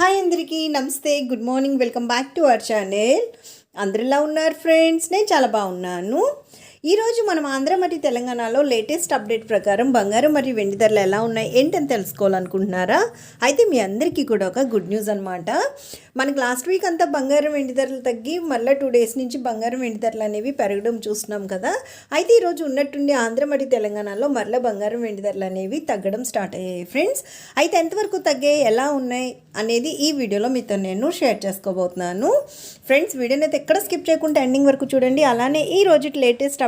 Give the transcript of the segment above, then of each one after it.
Hi అందరికీ నమస్తే good morning welcome back to our channel. అందరిలా ఉన్నారు ఫ్రెండ్స్? నేను చాలా బాగున్నాను. ఈరోజు మనం ఆంధ్ర మరియు తెలంగాణలో లేటెస్ట్ అప్డేట్ ప్రకారం బంగారం మరియు వెండి ధరలు ఎలా ఉన్నాయి ఏంటని తెలుసుకోవాలనుకుంటున్నారా? అయితే మీ అందరికీ కూడా ఒక గుడ్ న్యూస్ అనమాట మనకి లాస్ట్ వీక్ అంతా బంగారం వెండి ధరలు తగ్గి మళ్ళీ టూ డేస్ నుంచి బంగారం వెండి ధరలు అనేవి పెరగడం చూస్తున్నాం కదా. అయితే ఈరోజు ఉన్నట్టుండి ఆంధ్ర మరియు తెలంగాణలో మరలా బంగారం వెండి ధరలు అనేవి తగ్గడం స్టార్ట్ అయ్యాయి ఫ్రెండ్స్ అయితే ఎంతవరకు తగ్గాయి ఎలా ఉన్నాయి అనేది ఈ వీడియోలో మీతో నేను షేర్ చేసుకోబోతున్నాను. ఫ్రెండ్స్ వీడియోని అయితే ఎక్కడ స్కిప్ చేయకుండా ఎండింగ్ వరకు చూడండి. అలానే ఈ రోజు లేటెస్ట్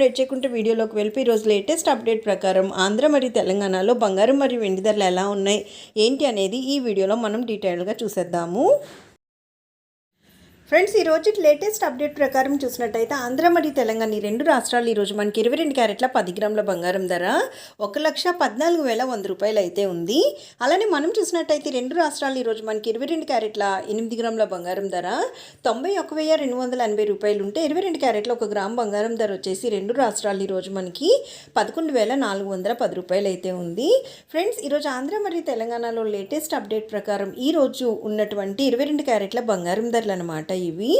లేట్ చేయకుంటే వీడియోలోకి వెళ్ళి ఈరోజు లేటెస్ట్ అప్డేట్ ప్రకారం ఆంధ్ర మరియు తెలంగాణలో బంగారం మరియు వెండి ధరలు ఎలా ఉన్నాయి? ఏంటి అనేది ఈ వీడియోలో మనం డీటెయిల్గా చూసేద్దాము. ఫ్రెండ్స్ ఈ రోజు లేటెస్ట్ అప్డేట్ ప్రకారం చూసినట్టయితే ఆంధ్ర మరియు తెలంగాణ ఈ రెండు రాష్ట్రాలు ఈరోజు మనకి ఇరవై రెండు క్యారెట్ల పది గ్రాముల బంగారం ధర ఒక లక్ష పద్నాలుగు వేల వంద రూపాయలు అయితే ఉంది. అలానే మనం చూసినట్టయితే రెండు రాష్ట్రాలు ఈరోజు మనకి ఇరవై రెండు క్యారెట్ల ఎనిమిది గ్రాముల బంగారం ధర తొంభై ఒక వెయ్యి రెండు వందల ఎనభై రూపాయలు ఉంటే ఇరవై రెండు క్యారెట్ల ఒక గ్రామ్ బంగారం ధర వచ్చేసి రెండు రాష్ట్రాలు ఈరోజు మనకి పదకొండు వేల నాలుగు వందల పది రూపాయలు అయితే ఉంది. ఫ్రెండ్స్ ఈరోజు ఆంధ్ర మరియు తెలంగాణలో లేటెస్ట్ అప్డేట్ ప్రకారం ఈ రోజు ఉన్నటువంటి ఇరవై రెండు క్యారెట్ల బంగారం ధరలు అనమాట ఇవి.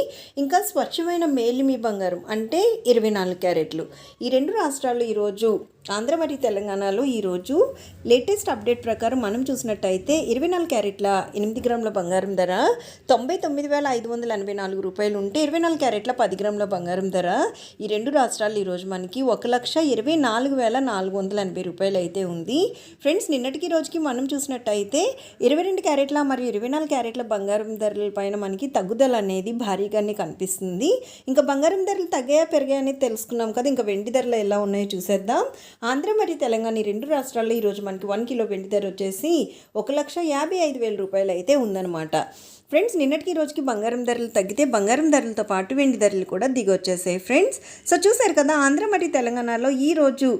ఇంకా స్వచ్ఛమైన మేలిమి బంగారం. అంటే ఇరవై నాలుగు క్యారెట్లు. ఈ రెండు రాష్ట్రాలు ఈరోజు ఆంధ్ర మరియు తెలంగాణలో ఈరోజు లేటెస్ట్ అప్డేట్ ప్రకారం మనం చూసినట్టయితే ఇరవై నాలుగు క్యారెట్ల ఎనిమిది గ్రాముల బంగారం ధర తొంభై తొమ్మిది వేల ఐదు వందల ఎనభై నాలుగు రూపాయలు ఉంటే ఇరవై నాలుగు క్యారెట్ల పది గ్రాముల బంగారం ధర. ఈ రెండు రాష్ట్రాలు ఈరోజు మనకి ఒక లక్ష ఇరవై నాలుగు వేల నాలుగు వందల ఎనభై రూపాయలు అయితే ఉంది. ఫ్రెండ్స్ నిన్నటికి రోజుకి మనం చూసినట్టయితే ఇరవై రెండు క్యారెట్ల మరియు ఇరవై నాలుగు క్యారెట్ల బంగారం ధరల పైన మనకి తగ్గుదల అనేది భారీగానే కనిపిస్తుంది. ఇంకా బంగారం ధరలు తగ్గాయా పెరిగాయని తెలుసుకున్నాం కదా. ఇంకా వెండి ధరలు ఎలా ఉన్నాయో చూసేద్దాం. ఆంధ్ర మరియు తెలంగాణ ఈ రెండు రాష్ట్రాల్లో ఈరోజు మనకి వన్ కిలో వెండి ధర వచ్చేసి ఒక లక్ష యాభై ఐదు వేల రూపాయలు అయితే ఉందన్నమాట. ఫ్రెండ్స్ నిన్నటికి రోజుకి బంగారం ధరలు తగ్గితే బంగారం ధరలతో పాటు వెండి ధరలు కూడా దిగొచ్చేసాయి ఫ్రెండ్స్. సో చూసారు కదా ఆంధ్ర మరియు తెలంగాణలో ఈరోజు